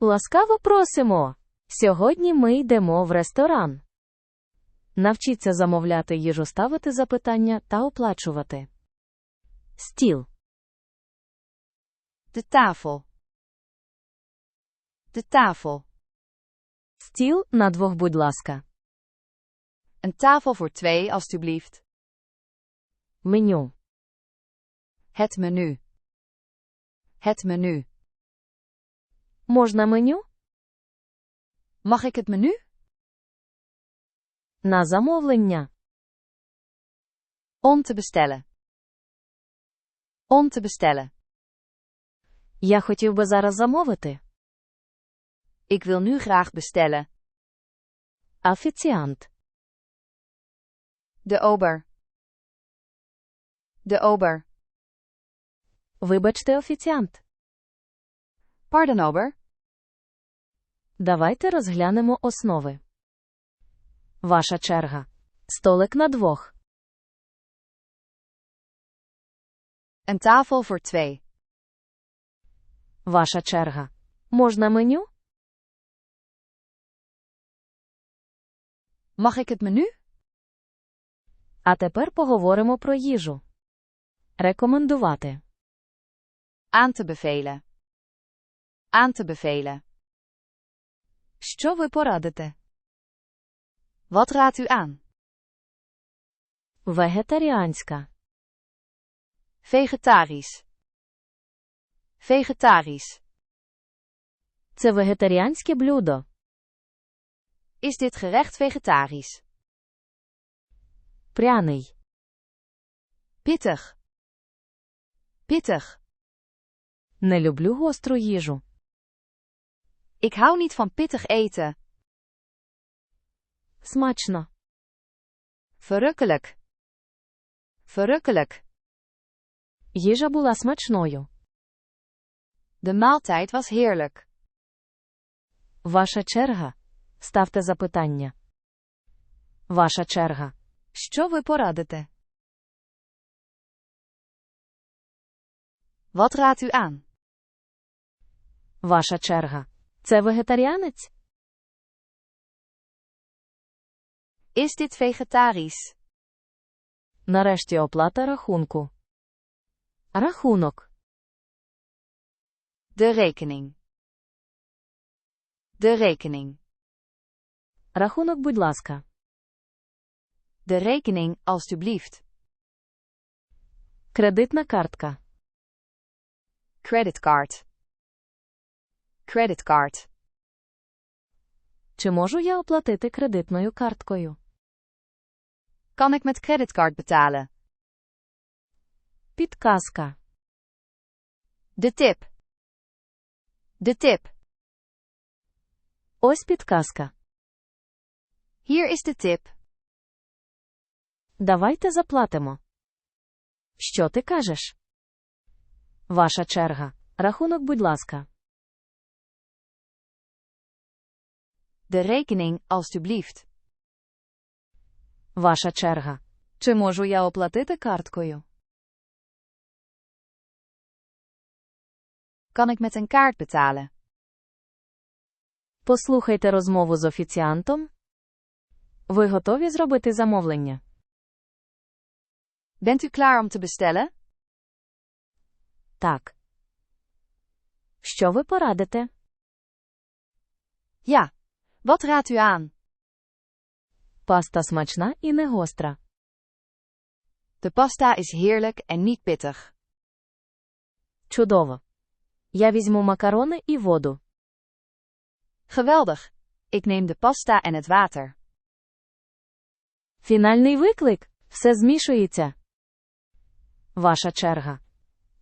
Ласкаво просимо! Сьогодні ми йдемо в ресторан. Навчіться замовляти їжу, ставити запитання та оплачувати. Стіл. De tafel. De tafel. Стіл на двох, будь ласка. Een tafel voor twee, alstublieft. Меню. Het menu. Het menu. Можна меню? Mag ik het menu? На замовлення. Om te bestellen. Om te bestellen. Я хотів би зараз замовити. Ik wil nu graag bestellen. Офіціант. De ober. De ober. Вибачте, офіціант. Pardon, ober. Давайте розглянемо основи. Ваша черга. Столик на двох. Een tafel voor twee. Ваша черга. Можна меню? Mag ik het menu? А тепер поговоримо про їжу. Рекомендувати. Aan te bevelen. Aan te bevelen. Що ви порадите? Wat raadt u aan? Вегетаріанська. Vegetarisch. Vegetarisch. Це вегетаріанське блюдо. Is dit gerecht vegetarisch? Пряний. Pittig. Pittig. Не люблю гостру їжу. Ik hou niet van pittig eten. Смачно. Verrukkelijk. Verrukkelijk. Їжа була смачною. De maaltijd was heerlijk. Ваша черга. Ставте запитання. Ваша черга. Що ви порадите? Wat raadt u aan? Ваша черга. Це вегетаріанець? Is dit vegetarisch? Нарешті оплата рахунку. Рахунок. De rekening. De rekening. Рахунок, будь ласка. De rekening, alstublieft. Кредитна картка. Creditcard. Creditcard. Чи можу я оплатити кредитною карткою? Kan ik met creditcard betalen? Підказка. De tip. De tip. Ось підказка. Hier is de tip. Давайте заплатимо. Що ти кажеш? Ваша черга. Рахунок, будь ласка. De rekening, alstublieft. Ваша черга. Чи можу я оплатити карткою? Kan ik met een kaart betalen? Послухайте розмову з офіціантом. Ви готові зробити замовлення? Bent u klaar om te bestellen? Так. Що ви порадите? Ja. Wat raadt u aan? Паста смачна і не гостра. De pasta is heerlijk en niet pittig. Чудово. Я візьму макарони і воду. Geweldig. Ik neem de pasta en het water. Фінальний виклик. Все змішується. Ваша черга.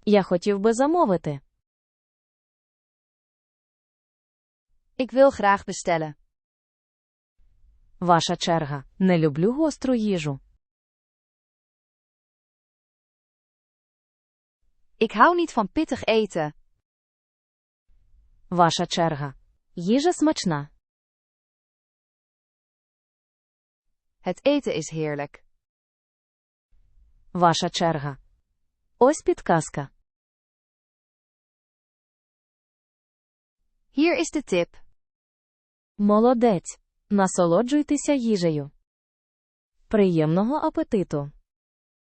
Я хотів би замовити. Ik wil graag bestellen. Ваша черга. Не люблю гостру їжу. Ik hou niet van pittig eten. Ваша черга. Їжа смачна. Het eten is heerlijk. Ваша черга. Ось підказка. Hier is de tip. Молодець. Насолоджуйтеся їжею. Приємного апетиту!